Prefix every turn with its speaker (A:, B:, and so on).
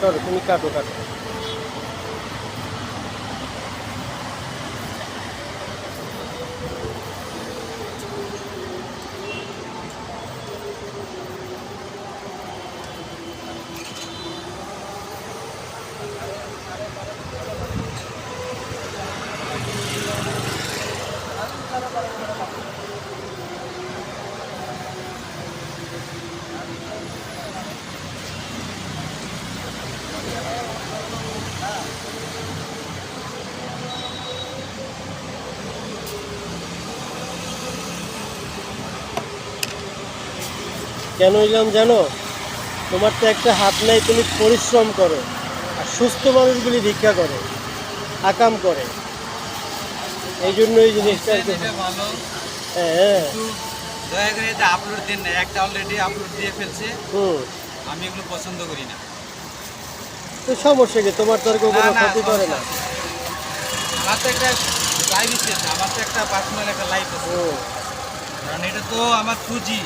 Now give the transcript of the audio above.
A: করো তুমি কাটো কাটো কেন এলাম জানো? তোমার তো একটা হাত নাই তুমি পরিশ্রম করো আর সুস্থ মানুষগুলি ভিক্ষা করে আকাম করে। এই জন্য এই জিনিসটা হ্যাঁ
B: একটু দয়া করে এটা আপলোড দেন না। একটা অলরেডি আপলোড দিয়ে ফেলছে।
A: হুম।
B: আমি এগুলো পছন্দ করি না।
A: তো সমস্যা কি? তোমার কোনো ক্ষতি করে না।
B: আমার তো একটা লাইফ আছে। আমার তো একটা পার্সোনাল একটা লাইফ আছে। কারণ এটা তো আমার টু জি